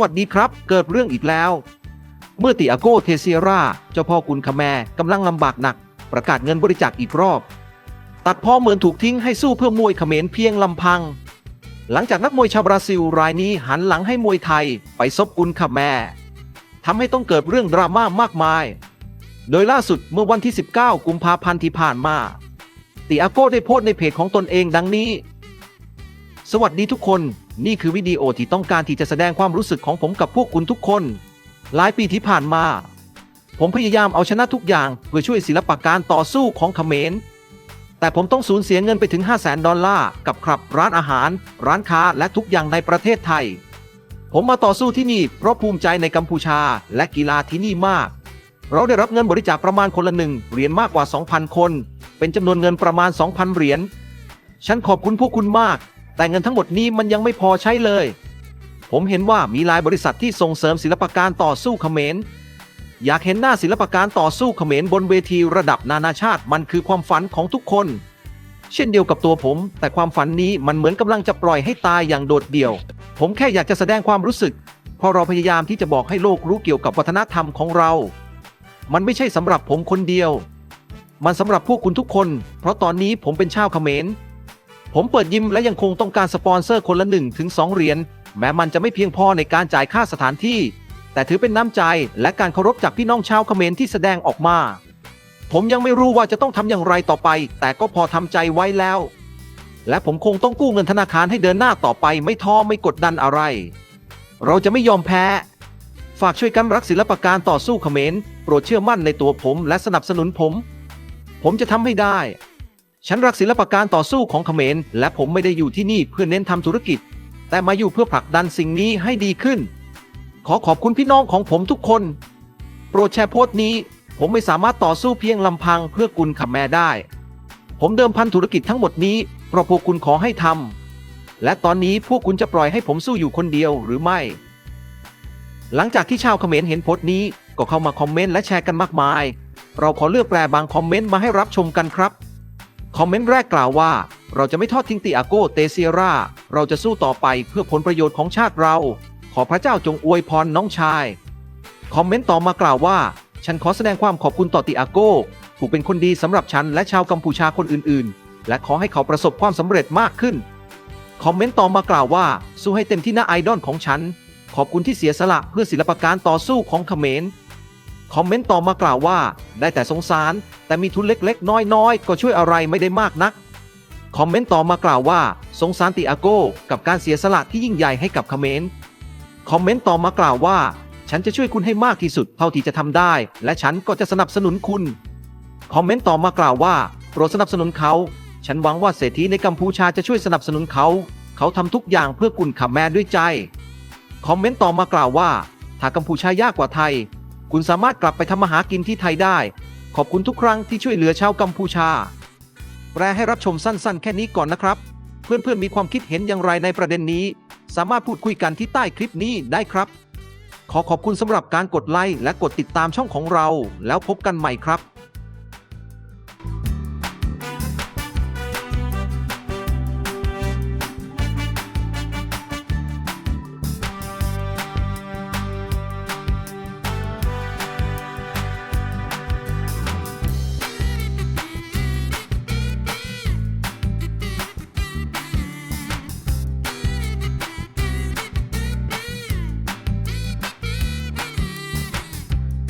วัสดีครับ เกิดเรื่องอีกแล้ว เมื่อติอาโกเทเซียรา เจ้าพ่อกุนคาแมกำลังลำบากหนัก ประกาศเงินบริจาคอีกรอบ ตัดพ้อเหมือนถูกทิ้งให้สู้เพื่อมวยเขมรเพียงลำพัง หลังจากนักมวยชาวบราซิลรายนี้หันหลังให้มวยไทย ไปซบกุนคาแมทำให้ต้องเกิดเรื่องดราม่ามากมาย โดยล่าสุดเมื่อวันที่ 19 กุมภาพันธ์ที่ผ่านมาติอาโก้ได้โพสต์ในเพจของตนเองดังนี้ สวัสดีทุกคน นี่คือวิดีโอที่ต้องการที่จะแสดงความรู้สึกของผมกับพวกคุณทุกคน หลายปีที่ผ่านมา ผมพยายามเอาชนะทุกอย่างเพื่อช่วยศิลปะการต่อสู้ของเขมร แต่ผมต้องสูญเสียเงินไปถึง 5 0 0แสนดอลลาร์กับครับร้านอาหาร ร้านค้าและทุกอย่างในประเทศไทย ผมมาต่อสู้ที่นี่เพราะภูมิใจในกัมพูชาและกีฬาที่นี่มาก เราได้รับเงินบริจาคประมาณคนละหนึ่งเหรียญมากกว่า 2,000 คน เป็นจำนวนเงินประมาณ 2,000 เหรียญ ฉันขอบคุณพวกคุณมาก แต่เงินทั้งหมดนี้มันยังไม่พอใช้เลย ผมเห็นว่ามีหลายบริษัทที่ส่งเสริมศิลปการต่อสู้เขมร อยากเห็นหน้าศิลปการต่อสู้เขมรบนเวทีระดับนานาชาติมันคือความฝันของทุกคน เช่นเดียวกับตัวผม แต่ความฝันนี้มันเหมือนกำลังจะปล่อยให้ตายอย่างโดดเดี่ยว ผมแค่อยากจะแสดงความรู้สึกพราะเราพยายามที่จะบอกให้โลกรู้เกี่ยวกับวัฒนธรรมของเรา มันไม่ใช่สำหรับผมคนเดียว มันสำหรับพวกคุณทุกคน เพราะตอนนี้ผมเป็นชาวเขมร ผมเปิดยิมและยังคงต้องการสปอนเซอร์คนละ1ถึง2เหรียญแม้มันจะไม่เพียงพอในการจ่ายค่าสถานที่ แต่ถือเป็นน้ำใจและการเคารพจากพี่น้องชาวเขมรที่แสดงออกมา ผมยังไม่รู้ว่าจะต้องทำอย่างไรต่อไป แต่ก็พอทำใจไว้แล้ว และผมคงต้องกู้เงินธนาคารให้เดินหน้าต่อไปไม่ท้อไม่กดดันอะไร เราจะไม่ยอมแพ้ ฝากช่วยกันรักศิลปการต่อสู้เขมรโปรดเชื่อมั่นในตัวผมและสนับสนุนผม ผมจะทำให้ได้ ฉันรักศิลปะการต่อสู้ของเขมร และผมไม่ได้อยู่ที่นี่เพื่อเน้นทำธุรกิจ แต่มาอยู่เพื่อผลักดันสิ่งนี้ให้ดีขึ้น ขอขอบคุณพี่น้องของผมทุกคน โปรดแชร์โพสต์นี้ ผมไม่สามารถต่อสู้เพียงลำพังเพื่อกุลขับแม่ได้ ผมเดิมพันธุรกิจทั้งหมดนี้เพราะพวกคุณขอให้ทำและตอนนี้พวกคุณจะปล่อยให้ผมสู้อยู่คนเดียวหรือไม่ หลังจากที่ชาวเขมรเห็นโพสต์นี้ก็เข้ามาคอมเมนต์และแชร์กันมากมาย เราขอเลือกแปลบางคอมเมนต์มาให้รับชมกันครับ คอมเมนต์แรกกล่าวว่า เราจะไม่ทอดทิ้งติอาโกเตเซียราเราจะสู้ต่อไปเพื่อผลประโยชน์ของชาติเรา ขอพระเจ้าจงอวยพรน้องชาย คอมเมนต์ต่อมากล่าวว่า ฉันขอแสดงความขอบคุณต่อติอาโกผู้เป็นคนดีสำหรับฉันและชาวกัมพูชาคนอื่น ๆ และขอให้เขาประสบความสำเร็จมากขึ้น คอมเมนต์ต่อมากล่าวว่า สู้ให้เต็มที่หนะไอดอลของฉัน ขอบคุณที่เสียสละเพื่อศิลปการต่อสู้ของเขมร คอมเมนต์ต่อมากล่าวว่า ได้แต่สงสาร แต่มีทุนเล็กๆ น้อยๆ ก็ช่วยอะไรไม่ได้มากนัก คอมเมนต์ต่อมากล่าวว่า สงสารติอาโก้กับการเสียสละที่ยิ่งใหญ่ให้กับคอมเขมรคอมเมนต์ต่อมากล่าวว่า ฉันจะช่วยคุณให้มากที่สุดเท่าที่จะทำได้ และฉันก็จะสนับสนุนคุณ คอมเมนต์ต่อมากล่าวว่าโปรดสนับสนุนเขา ฉันหวังว่าเศรษฐีในกัมพูชาจะช่วยสนับสนุนเขา เขาทำทุกอย่างเพื่อกุนขับแม่ด้วยใจ คอมเมนต์ต่อมากล่าวว่าถ้ากัมพูชายากกว่าไทย คุณสามารถกลับไปทำมาหากินที่ไทยได้ ขอบคุณทุกครั้งที่ช่วยเหลือชาวกัมพูชา แปลให้รับชมสั้นๆ แค่นี้ก่อนนะครับ เพื่อนๆมีความคิดเห็นอย่างไรในประเด็นนี้ สามารถพูดคุยกันที่ใต้คลิปนี้ได้ครับ ขอขอบคุณสำหรับการกดไลค์และกดติดตามช่องของเรา แล้วพบกันใหม่ครับ